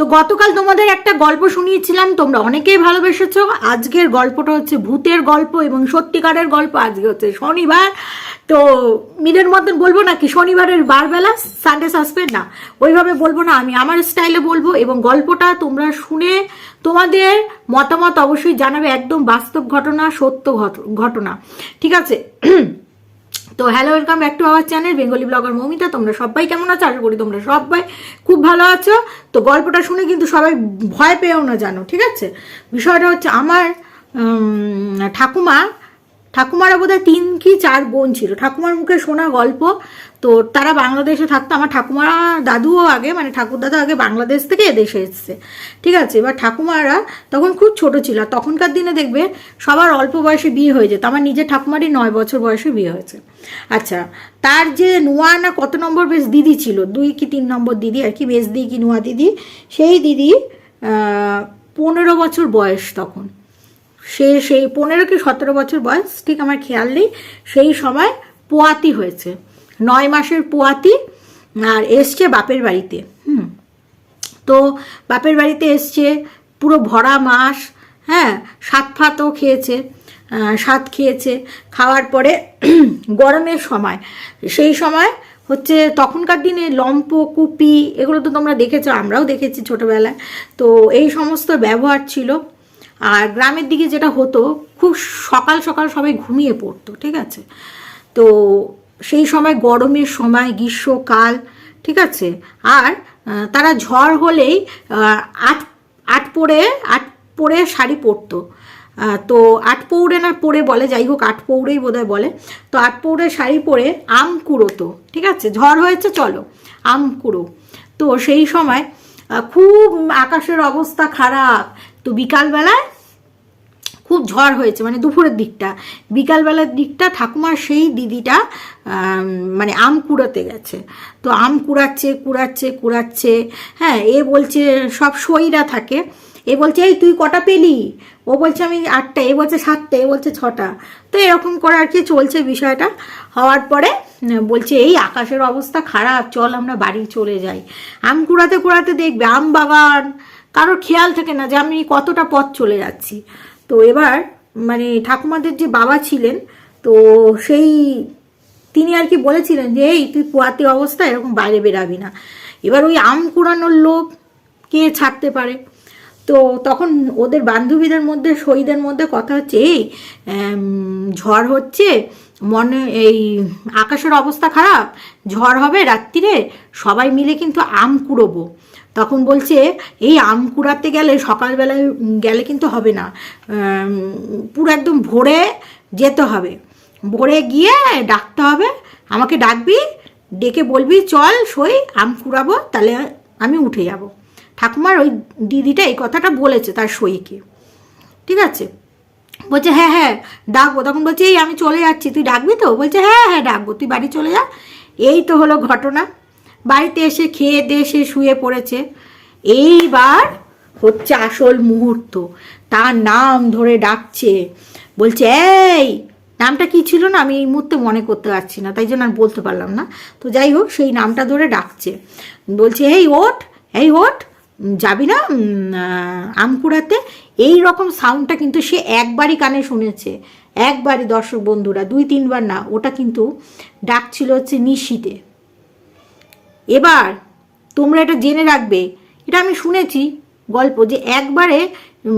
তো গতকাল তোমাদের একটা গল্প শুনিয়েছিলাম, তোমরা অনেকেই ভালোবেসেছো। আজকের গল্পটা হচ্ছে ভূতের গল্প এবং সত্যিকারের গল্প আজকে হচ্ছে শনিবার। তো মিনের মতন বলব নাকি শনিবারের বারবেলা? সানডে সাসপেন্ড না, ওইভাবে বলব না, আমি আমার স্টাইলে বলব এবং গল্পটা তোমরা শুনে তোমাদের মতামত অবশ্যই জানাবে, একদম বাস্তব ঘটনা, সত্য ঘটনা। ঠিক আছে? তো hello welcome back to our channel Bengali blogger Moumita তোমরা সবাই কেমন আছো? আশা করি তোমরা সবাই খুব ভালো আছো। তো গল্পটা শুনে কিন্তু সবাই ভয় পেয়েও না জানো, ঠিক আছে? বিষয়টা হচ্ছে আমার ঠাকুমা ঠাকুমারা বোধহয় তিন কি চার বোন ছিল। ঠাকুমার মুখে শোনা গল্প তো তারা বাংলাদেশে থাকতো, আমার ঠাকুমারা দাদুও আগে মানে ঠাকুর দাদু আগে বাংলাদেশ থেকে এদেশে এসছে। ঠিক আছে, এবার ঠাকুমারা তখন খুব ছোট ছিল তখনকার দিনে দেখবে সবার অল্প বয়সে বিয়ে হয়ে যেত, আমার নিজের ঠাকুমারই নয় বছর বয়সে বিয়ে হয়েছে। আচ্ছা তার যে নোয়া না কত নম্বর বেশ দিদি ছিল, দুই কি তিন নম্বর দিদি, আর কি বেশ দিদি কি নোয়া দিদি, সেই দিদি পনেরো বছর বয়স তখন। সে, সেই পনেরো কি সতেরো বছর বয়স, ঠিক আমার খেয়াল নেই, সেই সময় পোয়াতি হয়েছে। নয় মাসের পোয়াতি আর এসছে বাপের বাড়িতে, হুম। তো বাপের বাড়িতে এসছে, পুরো ভরা মাস হ্যাঁ সাত ফাতও খেয়েছে সাত খেয়েছে। খাওয়ার পরে গরমের সময়, সেই সময় হচ্ছে তখনকার দিনে লম্প, কুপি, এগুলো তো তোমরা দেখেছ, আমরাও দেখেছি ছোটোবেলায়। তো এই সমস্ত ব্যবহার ছিল। আর গ্রামের দিকে যেটা হতো, খুব সকাল সকাল সবাই ঘুমিয়ে পড়তো, ঠিক আছে? তো সেই সময় গরমের সময়, গ্রীষ্মকাল, ঠিক আছে? আর তারা ঝড় হলেই আট আট পরে আট পরে শাড়ি পরতো। তো আট পৌড়ে না পরে বলে, যাই হোক আট পৌড়েই বোধহয় বলে। তো আট পৌড়ে শাড়ি পরে আম কুড়োতো, ঠিক আছে? ঝড় হয়েছে, চলো, আম কুড়ো। তো সেই সময় খুব আকাশের অবস্থা খারাপ। তো বিকালবেলায় খুব ঝড় হয়েছে মানে দুপুরের দিকটা। বিকালবেলার দিকটা ঠাকুমার সেই দিদিটা মানে আম কুড়াতে গেছে। তো আম কুড়াচ্ছে কুড়াচ্ছে কুড়াচ্ছে হ্যাঁ এ বলছে সব সইরা থাকে। এ বলছে, এই, তুই কটা পেলি? ও বলছে, আমি আটটা। এ বলছে, সাতটা। এ বলছে, ছটা। তো এরকম করে আর কি চলছে বিষয়টা। হওয়ার পরে বলছে, এই, আকাশের অবস্থা খারাপ, চল আমরা বাড়ি চলে যাই। আম কুড়াতে কুড়াতে দেখবে, আম বাগান, কারোর খেয়াল থাকে না যে আমি কতটা পথ চলে যাচ্ছি। তো এবার মানে ঠাকুমাদের যে বাবা ছিলেন, তো সেই তিনি আর কি বলেছিলেন যে, এই তুই পোয়াতে অবস্থা, এরকম বাইরে বেরাবি না। এবার ওই আম কুড়ানোর লোক কে ছাড়তে পারে? তো তখন ওদের বান্ধবীদের মধ্যে, শহীদের মধ্যে কথা হচ্ছে, এই ঝড় হচ্ছে মনে এই আকাশের অবস্থা খারাপ, ঝড় হবে রাত্রিরে, সবাই মিলে কিন্তু আম কুড়োবো। তখন বলছে, এই আম কুড়াতে গেলে সকালবেলায় গেলে কিন্তু হবে না। পুরো একদম ভোরে যেতে হবে। ভোরে গিয়ে ডাকতে হবে, আমাকে ডাকবি, ডেকে বলবি, চল সই, আম কুড়াবো, তাহলে আমি উঠে যাব। ঠাকুমার ওই দিদিটা এই কথাটা বলেছে তার সইকে। ঠিক আছে? বলছে হ্যাঁ হ্যাঁ ডাকবো। তখন বলছে এই আমি চলে যাচ্ছি। তুই ডাকবি তো? বলছে হ্যাঁ হ্যাঁ ডাকবো। তুই বাড়ি চলে যা। এই তো হলো ঘটনা। বাড়িতে এসে খেয়ে দিয়ে সে শুয়ে পড়েছে। এইবার হচ্ছে আসল মুহূর্ত। তার নাম ধরে ডাকছে। বলছে এই নামটা কি ছিল না? আমি এই মুহূর্তে মনে করতে পারছি না। তাই জন্য আর বলতে পারলাম না। তো যাই হোক সেই নামটা ধরে ডাকছে। বলছে এই ওট এই উম, যাবি না? উম, আহ, আম কুড়াতে এই রকম সাউন্ডটা কিন্তু সে একবারই কানে শুনেছে। একবারই দর্শক বন্ধুরা দুই তিনবার না ওটা কিন্তু ডাকছিল হচ্ছে নিশিতে। এবার তোমরা এটা জেনে রাখবে এটা আমি শুনেছি গল্প যে একবারে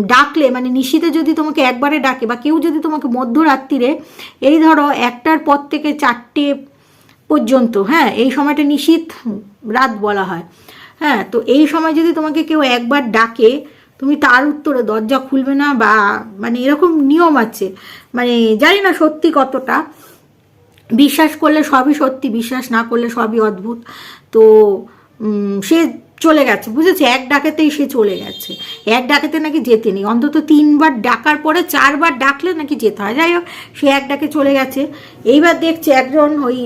ডাকলে মানে নিশিতে যদি তোমাকে একবারে ডাকে বা কেউ যদি তোমাকে মধ্যরাত্রিরে এই ধরো একটার পর থেকে চারটে পর্যন্ত হ্যাঁ এই সময়টা নিশীত রাত বলা হয় হ্যাঁ তো এই সময় যদি তোমাকে কেউ একবার ডাকে, তুমি তার উত্তরে দরজা খুলবে না বা মানে এরকম নিয়ম আছে। মানে জানি না সত্যি কতটা। বিশ্বাস করলে সবই সত্যি, বিশ্বাস না করলে সবই অদ্ভুত। তো সে চলে গেছে, বুঝেছে? এক ডাকেতেই সে চলে গেছে। এক ডাকেতে নাকি যেতে নেই। অন্তত তিনবার ডাকার পরে চারবার ডাকলে নাকি যেতে হয়। যাই হোক, সে এক ডাকে চলে গেছে। এইবার দেখছে একজন ওই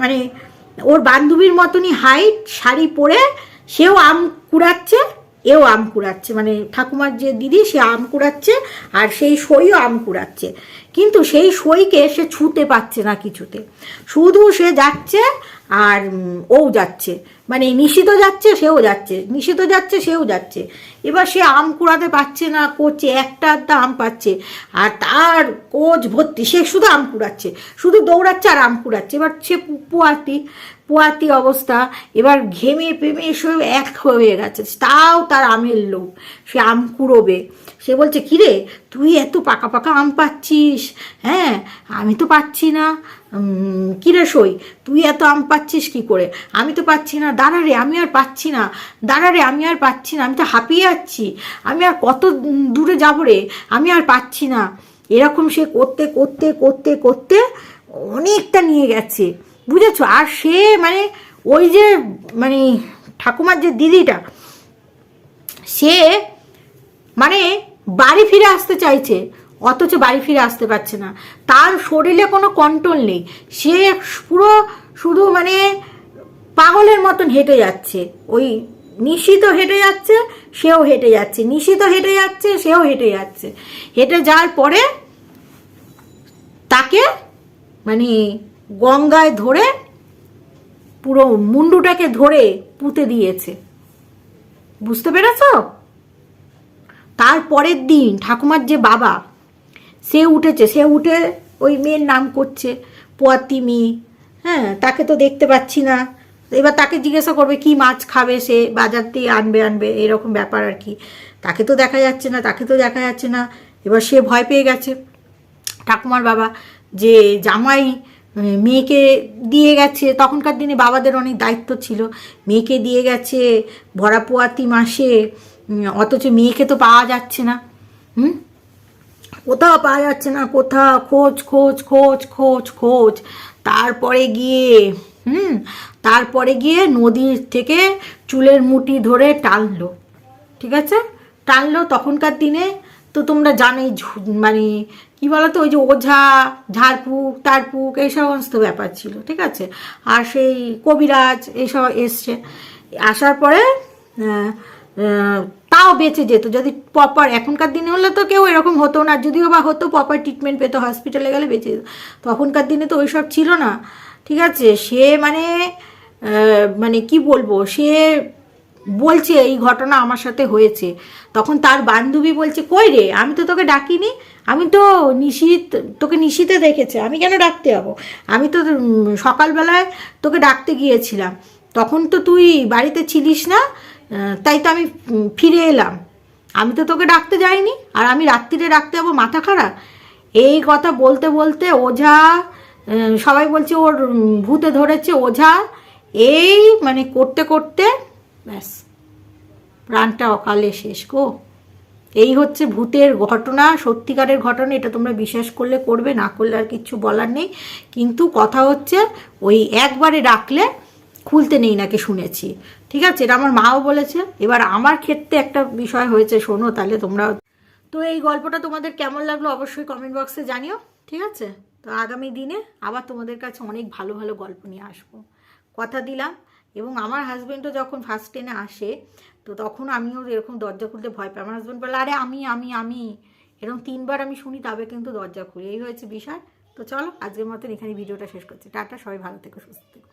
মানে ওর বান্ধবীর মতনই হাইট শাড়ি পরে সেও আম কুড়াচ্ছে, এও আম কুড়াচ্ছে। মানে ঠাকুমার যে দিদি, সে আম কুড়াচ্ছে, আর সেই সইও আম কুড়াচ্ছে। কিন্তু সেই সইকে সে ছুতে পাচ্ছে না কিছুতে। শুধু সে যাচ্ছে আর ও যাচ্ছে। মানে নিশিত যাচ্ছে, সেও যাচ্ছে। নিশিত যাচ্ছে, সেও যাচ্ছে। এবার সে আম কুড়াতে পারছে না, করছে, একটা আধটা আম পাচ্ছে। আর তার কোচ ভর্তি, সে শুধু আম কুড়াচ্ছে। শুধু দৌড়াচ্ছে আর আম কুড়াচ্ছে। এবার সে পুয়াতি পুয়াতি অবস্থা। এবার ঘেমে পেমে সব এক হয়ে গেছে। তাও তার আমের লোভ। সে আম কুড়োবে। সে বলছে, কিরে, তুই এত পাকা পাকা আম পাচ্ছিস? হ্যাঁ আমি তো পাচ্ছি না। কিরে সই, তুই এত আম পাচ্ছিস কি করে? আমি তো পাচ্ছি না, দাঁড়া রে, আমি আর পাচ্ছি না। দাঁড়া রে, আমি আর পাচ্ছি না, আমি তো হাঁপিয়ে যাচ্ছি। আমি আর কত দূরে যাব রে, আমি আর পাচ্ছি না। এরকম সে করতে করতে করতে করতে অনেকটা নিয়ে গেছে। বুঝেছ? আর সে মানে ওই যে মানে ঠাকুমার যে দিদিটা, সে মানে বাড়ি ফিরে আসতে চাইছে। অথচ বাড়ি ফিরে আসতে পারছে না। তার শরীরে কোনো কন্ট্রোল নেই। সে পুরো শুধু মানে পাগলের মতন হেঁটে যাচ্ছে। ওই নিশিত হেঁটে যাচ্ছে, সেও হেঁটে যাচ্ছে। নিশিত হেঁটে যাচ্ছে, সেও হেঁটে যাচ্ছে। হেঁটে যাওয়ার পরে তাকে মানে গঙ্গায় ধরে পুরো মুন্ডুটাকে ধরে পুঁতে দিয়েছে। বুঝতে পেরেছ? তার পরের দিন ঠাকুমার যে বাবা সে উঠেছে, সে উঠে ওই মেয়ের নাম করছে পোয়াতি মেয়ে হ্যাঁ তাকে তো দেখতে পাচ্ছি না। এবার তাকে জিজ্ঞাসা করবে, কি মাছ খাবে সে? বাজার থেকে আনবে আনবে, এরকম ব্যাপার আর কি। তাকে তো দেখা যাচ্ছে না, তাকে তো দেখা যাচ্ছে না। এবার সে ভয় পেয়ে গেছে। ঠাকুমার বাবা যে জামাই মেয়েকে দিয়ে গেছে, তখনকার দিনে বাবাদের অনেক দায়িত্ব ছিল। মেয়েকে দিয়ে গেছে ভরা পোয়াতি মাসে অথচ মেয়েকে তো পাওয়া যাচ্ছে না। হুম? কোথাও পাওয়া যাচ্ছে না, কোথাও, খোঁজ খোঁজ খোঁজ খোঁজ খোঁজ। তারপরে গিয়ে, হুম, তারপরে গিয়ে নদীর থেকে চুলের মুঠি ধরে টানলো, ঠিক আছে? টানলো তখনকার দিনে, তো তোমরা জানোই মানে কি বলতো, ওই যে ওঝা, ঝাড়ফুঁক, তারফুক, এই সমস্ত ব্যাপার ছিল, ঠিক আছে? আর সেই কবিরাজ এইসব এসছে। আসার পরে তাও বেঁচে যেত। যদি প্রপার এখনকার দিনে হলে তো কেউ এরকম হতো না। যদিও বা হতো প্রপার ট্রিটমেন্ট পেতো হসপিটালে গেলে বেঁচে যেত। তখনকার দিনে তো ওইসব ছিল না। ঠিক আছে? সে মানে মানে কি বলব? সে বলছে, এই ঘটনা আমার সাথে হয়েছে। তখন তার বান্ধবী বলছে, কই রে? আমি তো তোকে ডাকিনি। আমি তো নিশীত, তোকে নিশীতে দেখেছে। আমি কেন ডাকতে যাব? আমি তো সকালবেলায় তোকে ডাকতে গিয়েছিলাম। তখন তো তুই বাড়িতে ছিলিস না। তাই তো আমি ফিরে এলাম। আমি তো তোকে ডাকতে যাইনি, আর আমি রাত্রিরে ডাকতে যাব, মাথা খারাপ। এই কথা বলতে বলতে ওঝা সবাই বলছে ওর ভূতে ধরেছে ওঝা। এই মানে করতে করতে, ব্যাস, প্রাণটা অকালে শেষ গো। এই হচ্ছে ভূতের ঘটনা, সত্যিকারের ঘটনা, এটা তোমরা বিশ্বাস করলে করবে, না করলে আর কিছু বলার নেই। কিন্তু কথা হচ্ছে, ওই একবারে ডাকলে খুলতে নেই নাকি শুনেছি। ঠিক আছে? এটা আমার মাও বলেছে। এবার আমার ক্ষেত্রে একটা বিষয় হয়েছে, শোনো তাহলে তোমরা তো এই গল্পটা তোমাদের কেমন লাগল অবশ্যই কমেন্ট বক্সে জানিও, ঠিক আছে? তো আগামী দিনে আবার তোমাদের কাছে অনেক ভালো ভালো গল্প নিয়ে আসব। কথা দিলাম। এবং আমার হাজব্যান্ডও যখন ফার্স্ট ট্রেনে আসে, তো তখন আমিও এরকম দরজা খুলতে ভয় পাই। আমার হাজব্যান্ড বলে, আরে, আমি আমি আমি। এরকম তিনবার আমি শুনি, তবে কিন্তু দরজা খুলি। এই হয়েছে বিষয়। তো চলো, আজকের মতন এখানে ভিডিওটা শেষ করছি। টাটা, সবাই ভালো থেকো, সুস্থ থেকো।